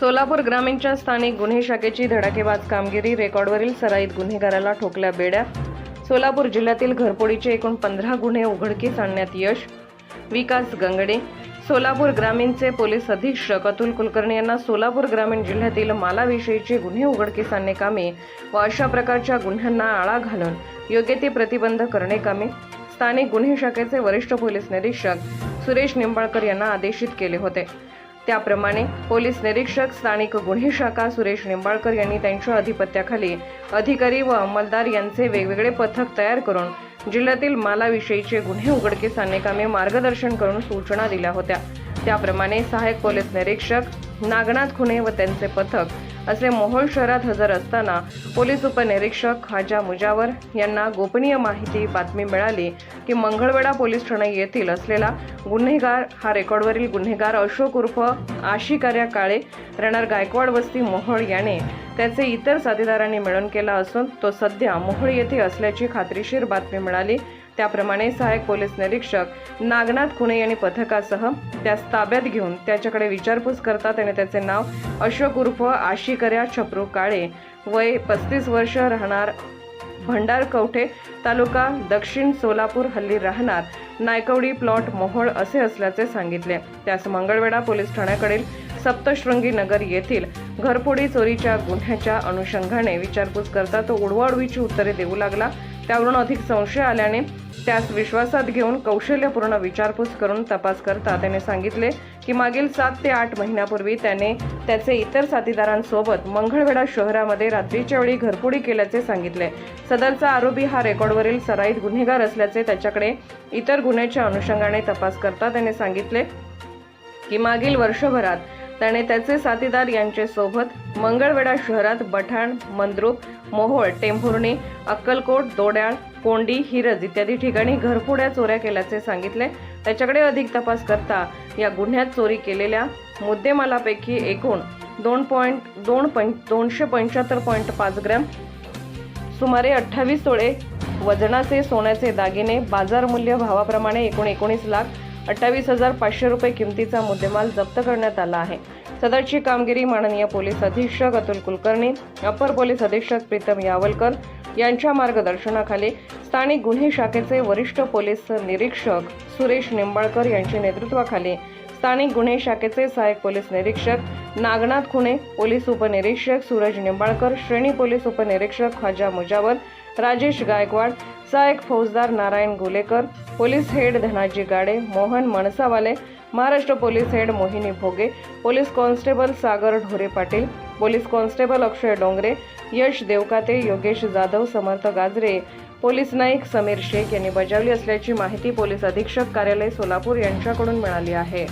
सोलापूर ग्रामीणच्या स्थानिक गुन्हे शाखेची धडाकेबाज कामगिरी रेकॉर्डवरील सराईत गुन्हेगाराला ठोकल्या बेड्या. सोलापूर जिल्ह्यातील घरपोडीचे एकूण पंधरा गुन्हे उघडकीस आणण्यात यश. विकास गंगडे सोलापूर ग्रामीणचे पोलीस अधीक्षक अतुल कुलकर्णी यांना सोलापूर ग्रामीण जिल्ह्यातील मालाविषयीचे गुन्हे उघडकीस आणणे कामे व अशा प्रकारच्या गुन्ह्यांना आळा घालून योग्य ते प्रतिबंध करणे कामे. स्थानिक गुन्हे शाखेचे वरिष्ठ पोलीस निरीक्षक सुरेश निंबाळकर यांना आदेशित केले होते. त्याप्रमाणे पोलीस निरीक्षक स्थानिक गुन्हे शाखा सुरेश निंबाळकर यांनी त्यांच्या अधिपत्याखाली अधिकारी व अंमलदार यांचे वेगवेगळे पथक तयार करून जिल्ह्यातील मालाविषयीचे गुन्हे उघडकीस आणणे कामे मार्गदर्शन करून सूचना दिल्या होत्या. त्याप्रमाणे सहाय्यक पोलीस निरीक्षक नागनाथ खुने व त्यांचे पथक असे मोहोळ शहरात हजर असताना पोलीस उपनिरीक्षक खाजा मुजावर यांना गोपनीय माहिती बातमी मिळाली की मंगळवेढा पोलीस ठाणे येथील असलेला गुन्हेगार हा रेकॉर्डवरील गुन्हेगार अशोक उर्फ आशिकार्या काळे राहणार गायकवाड वस्ती मोहोळ याने त्याचे इतर साथीदारांनी मिळून केला असून तो सध्या मोहोळ येथे असल्याची खात्रीशीर बातमी मिळाली. त्याप्रमाणे सहाय्यक पोलीस निरीक्षक नागनाथ खुणे यांनी पथकासह त्यास ताब्यात घेऊन त्याच्याकडे विचारपूस करता त्याने त्याचे नाव अशोक उर्फ आशिकऱ्या छपरू काळे. वय पस्तीस वर्ष राहणार भंडार कवठे तालुका दक्षिण सोलापूर हल्ली राहणार नायकवडी प्लॉट मोहोळ असे असल्याचे सांगितले. त्यास मंगळवेढा पोलीस ठाण्याकडील सप्तशृंगी नगर येथील घरफोडी चोरीच्या गुन्ह्याच्या अनुषंगाने विचारपूस करता तो उडवाउडवीची उत्तरे देऊ लागला. त्यावरून अधिक संशय आल्याने त्यास विश्वासात घेऊन कौशल्यपूर्ण विचारपूस करून तपास करता त्याने सांगितले की मागील सात ते आठ महिन्यापूर्वी त्याने त्याचे इतर साथीदारांसोबत मंगळवेढा शहरामध्ये रात्रीच्या वेळी घरफोडी केल्याचे सांगितले. सदरचा आरोपी हा रेकॉर्डवरील सराईत गुन्हेगार असल्याचे त्याच्याकडे इतर गुन्ह्याच्या अनुषंगाने तपास करता त्याने सांगितले की मागील वर्षभरात त्याने त्याचे साथीदार यांचे सोबत मंगळवेढा शहरात बठाण मंद्रुप मोहोळ टेंभुर्णी अक्कलकोट दोड्याळ कोंडी हिरज इत्यादी ठिकाणी घरफोड्या चोऱ्या केल्याचे सांगितले. त्याच्याकडे अधिक तपास करता या गुन्ह्यात चोरी केलेल्या मुद्देमालापैकी एकूण दोन पॉईंट दोन पं दोनशे पंच्याहत्तर पॉईंट पाच ग्रॅम सुमारे अठ्ठावीस तोळे वजनाचे सोन्याचे दागिने बाजार मूल्य भावाप्रमाणे एकूण एकोणीस लाख अठ्ठावीस हजार पाचशे रुपये किमतीचा मुद्देमाल जप्त करण्यात आला आहे. सदरची कामगिरी माननीय पोलीस अधीक्षक अतुल कुलकर्णी अपर पोलीस अधीक्षक प्रीतम यावलकर यांच्या मार्गदर्शनाखाली स्थानिक गुन्हे शाखेचे वरिष्ठ पोलीस निरीक्षक सुरेश निंबाळकर यांच्या नेतृत्वाखाली स्थानिक गुन्हे शाखेचे सहाय्यक पोलीस निरीक्षक नागनाथ खुणे पोलीस उपनिरीक्षक सूरज निंबाळकर श्रेणी पोलीस उपनिरीक्षक खाजा मुजावर राजेश गायकवाड सहाय्यक फौजदार Narayan Gulekar police head Dhanaji Gade Mohan Mansawale Maharashtra police head Mohini Bhoge police constable Sagar Dhore Patil police constable Akshay Dongre Yash Devkate Yogesh Jadhav Samarth Gajre police naik Sameer Shaikh यांनी बजावली असल्याची माहिती police अधीक्षक कार्यालय सोलापूर यांच्याकडून मिळाली आहे.